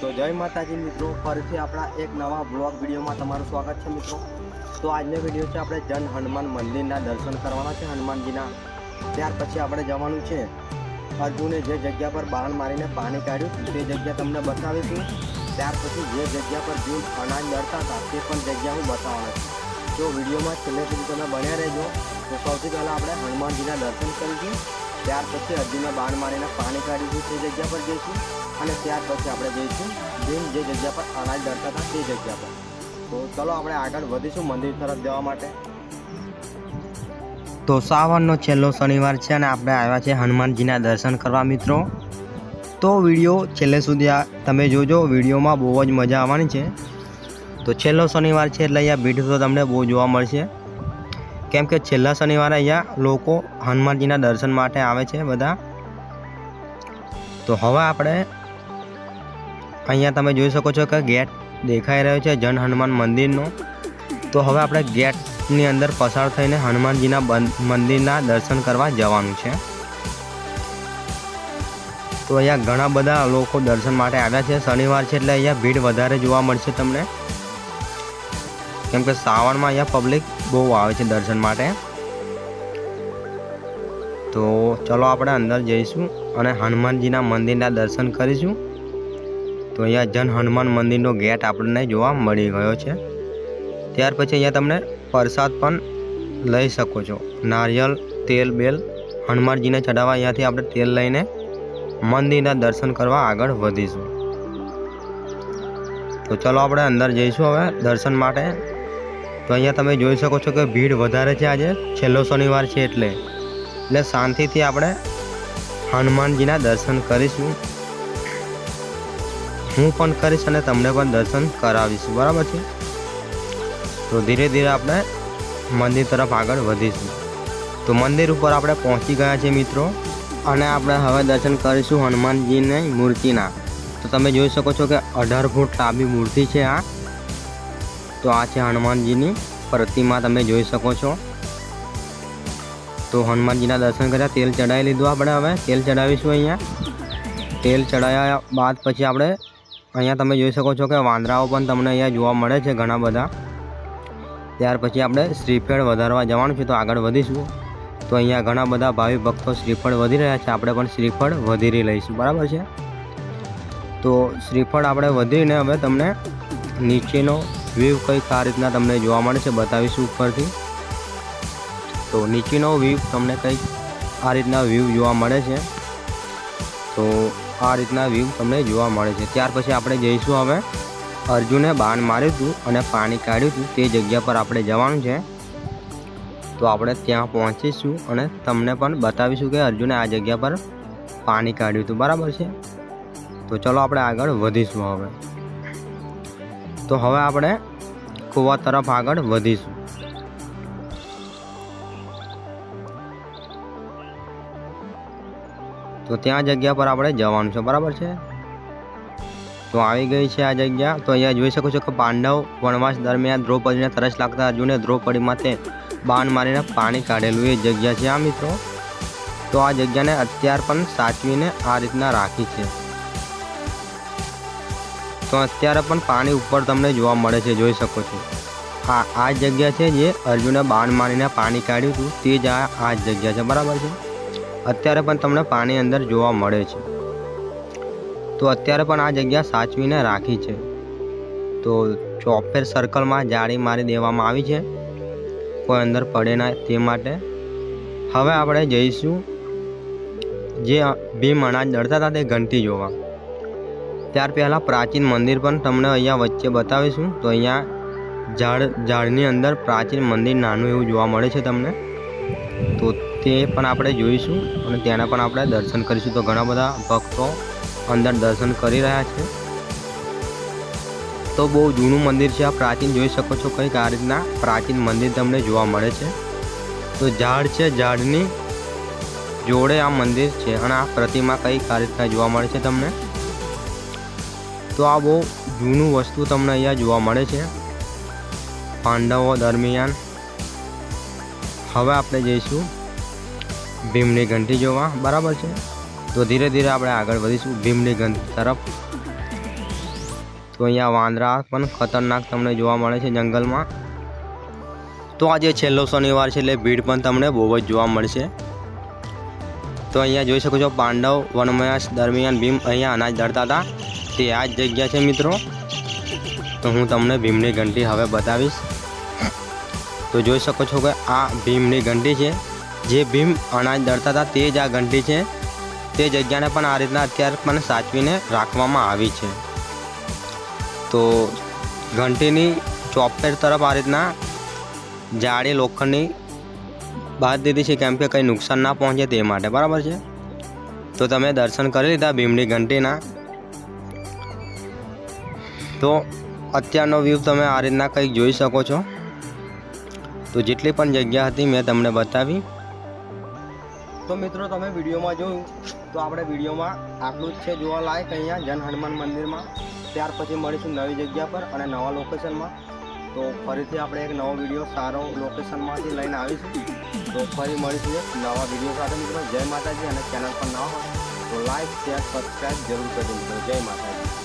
તો જય માતાજી મિત્રો, ફરીથી આપણા એક નવા બ્લોગ વિડીયોમાં તમારું સ્વાગત છે મિત્રો. તો આજનો વીડિયો છે આપણે જન હનુમાન મંદિરના દર્શન કરવાના છે હનુમાનજીના. ત્યાર પછી આપણે જવાનું છે અર્જુને જે જગ્યા પર બાણ મારીને પાણી કાઢ્યું તે જગ્યા તમને બતાવીશું ત્યાર પછી જે જગ્યા પર જીવ અનાજ લડતા હતા તે પણ જગ્યા હું બતાવવાનો છું. જો વિડીયોમાં છેલ્લે સુધી તમે બન્યા રહેજો. તો સૌથી પહેલાં આપણે હનુમાનજીના દર્શન કરીશું. ત્યાર પછી અર્જુને બાણ મારીને પાણી કાઢ્યું તે જગ્યા પર જઈશું અને ત્યાર પછી આપણે જઈશું ભીમ જે જગ્યા પર અનાજ ડરતા હતા તે જગ્યા પર. તો ચલો આપણે આગળ વધીશું મંદિર તરફ જવા માટે. તો સાવનનો છેલ્લો શનિવાર છે અને આપણે આવ્યા છે હનુમાનજીના દર્શન કરવા મિત્રો. તો વીડિયો છેલ્લે સુધી આ તમે જોજો, વિડીયોમાં બહુ જ મજા આવવાની છે. તો છેલ્લો શનિવાર છે એટલે અહીંયા ભીડ તો તમને બહુ જોવા મળશે. કેમ કે છેલ્લા શનિવારે અહીંયા લોકો હનુમાનજીના દર્શન માટે આવે છે બધા. તો હવે આપણે અહીંયા તમે જોઈ શકો છો કે ગેટ દેખાઈ રહ્યો છે જન હનુમાન મંદિરનો. તો હવે આપણે ગેટની અંદર પસાર થઈને હનુમાનજીના મંદિરના દર્શન કરવા જવાનું છે. તો અહીંયા ઘણા બધા લોકો દર્શન માટે આવ્યા છે. શનિવાર છે એટલે અહીંયા ભીડ વધારે જોવા મળશે તમને. કેમ કે શ્રાવણમાં અહીંયા પબ્લિક બહુ આવે છે દર્શન માટે. તો ચલો આપણે અંદર જઈશું અને હનુમાનજીના મંદિરના દર્શન કરીશું. તો અહીંયા જન હનુમાન મંદિરનો ગેટ આપણને જોવા મળી ગયો છે. ત્યાર પછી અહીંયા તમને પ્રસાદ પણ લઈ શકો છો. નારિયેળ તેલ, બેલ હનુમાનજીને ચડાવવા અહીંયાથી આપણે તેલ લઈને મંદિરના દર્શન કરવા આગળ વધીશું. તો ચલો આપણે અંદર જઈશું હવે દર્શન માટે. તો અહીંયા તમે જોઈ શકો છો કે ભીડ વધારે છે આજે. છેલ્લો શનિવાર છે એટલે. એટલે શાંતિથી આપણે હનુમાનજીના દર્શન કરીશું. હું પણ કરીશ અને તમને પણ દર્શન કરાવીશું. બરાબર છે? તો ધીરે ધીરે આપણે મંદિર તરફ આગળ વધીશું. તો મંદિર ઉપર આપણે પહોંચી ગયા છે મિત્રો. અને આપણે હવે દર્શન કરીશું હનુમાનજીની મૂર્તિના. તો તમે જોઈ શકો છો કે અઢાર ફૂટ લાંબી મૂર્તિ છે આ. તો આ છે હનુમાનજીની પ્રતિમા તમે જોઈ શકો છો. તો હનુમાનજીના દર્શન કર્યા, તેલ ચડાવી લીધું આપણે હવે. તેલ ચડાવીશું અહીંયા. તેલ ચડાવ્યા બાદ પછી આપણે અહીંયા તમે જોઈ શકો છો કે વાંદરાઓ પણ તમને અહીંયા જોવા મળે છે ઘણા બધા. ત્યાર પછી આપણે શ્રીફળ વધારવા જવાનું છે તો આગળ વધીશું. તો અહીંયા ઘણા બધા ભાવિ ભક્તો શ્રીફળ વધી રહ્યા છે, આપણે પણ શ્રીફળ વધીરી લઈશું. બરાબર છે? તો શ્રીફળ આપણે વધીને હવે તમને નીચેનો વ્યૂ કંઈક આ રીતના તમને જોવા મળે છે, બતાવીશું ઉપરથી. તો નીચેનો વ્યૂ તમને કંઈક આ રીતના વ્યૂ જોવા મળે છે. તો આ રીતના વ્યૂ તમને જોવા મળે છે. ત્યાર પછી આપણે જઈશું હવે અર્જુને બાણ માર્યું હતું અને પાણી કાઢ્યું હતું તે જગ્યા પર આપણે જવાનું છે. તો આપણે ત્યાં પહોંચીશું અને તમને પણ બતાવીશું કે અર્જુને આ જગ્યા પર પાણી કાઢ્યું હતું બરાબર છે? તો ચલો આપણે આગળ વધીશું હવે. તો હવે આપણે કૂવા તરફ આગળ વધીશું. તો ત્યાં જગ્યા પર આપણે જવાનું છે, બરાબર છે? તો આવી ગઈ છે આ જગ્યા. તો અહીંયા જોઈ શકો છો કે પાંડવ વનવાસ દરમિયાન દ્રૌપદીને તરસ લાગતા અર્જુને દ્રૌપદી માથે બાણ મારીને પાણી કાઢેલું એ જગ્યા છે આ મિત્રો? તો આ જગ્યાને અત્યાર પણ સાચવીને આ રીતના રાખી છે. તો અત્યારે પણ પાણી ઉપર તમને જોવા મળે છે, જોઈ શકો છો. હા, આ જગ્યા છે જે અર્જુને બાણ મારીને પાણી કાઢ્યું હતું, તે જ આ જ જગ્યા છે, બરાબર છે? અત્યારે પણ તમને પાણી અંદર જોવા મળે છે. તો અત્યારે પણ આ જગ્યા સાચવીને રાખી છે. તો ચોફેર સર્કલમાં જાળી મારી દેવામાં આવી છે. કોઈ અંદર પડે ના તે માટે. હવે આપણે જઈશું જે ભીમ અનાજ દળતા હતા તે ઘંટી જોવા. ત્યાર પહેલાં પ્રાચીન મંદિર પણ તમને અહીંયા વચ્ચે બતાવીશું. તો અહીંયા ઝાડ, ઝાડની અંદર પ્રાચીન મંદિર નાનું એવું જોવા મળે છે તમને. તો તે પણ આપણે જોઈશું અને તેના પણ આપણે દર્શન કરીશું. તો ઘણા બધા ભક્તો અંદર દર્શન કરી રહ્યા છે. તો બહુ જૂનું મંદિર છે આ પ્રાચીન. જોઈ શકો છો કંઈક આ રીતના પ્રાચીન મંદિર તમને જોવા મળે છે. તો ઝાડ છે, ઝાડની જોડે આ મંદિર છે અને આ પ્રતિમા કંઈક આ રીતના જોવા મળે છે તમને. તો આ બહુ જૂનું વસ્તુ તમને અહીંયા જોવા મળે છે. પાંડવો દરમિયાન. હવે આપણે જઈશું ભીમની ઘંટી જોવા. બરાબર છે? તો ધીરે ધીરે આપણે આગળ વધીશું ભીમની ઘંટી તરફ. તો અહીંયા વાંદરા પણ ખતરનાક તમને જોવા મળે છે જંગલમાં. તો આજે છેલ્લો શનિવાર છે એટલે ભીડ પણ તમને બહુ જ જોવા મળશે. તો અહીંયા જોઈ શકો છો પાંડવ વનમયાસ દરમિયાન ભીમ અહીંયા અનાજ દળતા હતા. તે આ જ જગ્યા છે મિત્રો. તો હું તમને ભીમની ઘંટી હવે બતાવીશ. તો જોઈ શકો છો કે આ ભીમની ઘંટી છે. જે ભીમ અનાજ દળતા હતા તે જ આ ઘંટી છે. તે જગ્યાને પણ આ રીતના અત્યારે પણ સાચવીને રાખવામાં આવી છે. તો ઘંટીની ચોપેર તરફ આ રીતના જાડી લોખંડની બાદ દીધી છે કેમ કે કંઈ નુકસાન ના પહોંચે તે માટે. બરાબર છે? તો તમે દર્શન કરી લીધા ભીમની ઘંટીના. તો અત્યારનો વ્યૂ તમે આ રીતના કંઈક જોઈ શકો છો. તો જેટલી પણ જગ્યા હતી મેં તમને બતાવી. તો મિત્રો તમે વિડીયોમાં જોયું, તો આપણે વિડીયોમાં આટલું જ છે. જોવા લાયક અહીંયા જન હનુમાન મંદિરમાં. ત્યાર પછી મળીશું નવી જગ્યા પર અને નવા લોકેશનમાં તો ફરીથી આપણે એક નવો વીડિયો સારો લોકેશનમાંથી લઈને આવીશું. તો ફરી મળીશું નવા વીડિયો સાથે મિત્રો. જય માતાજી અને ચેનલ પર નવા હોય તો લાઈક શેર સબસ્ક્રાઈબ જરૂર કરી મિત્રો. જય માતાજી.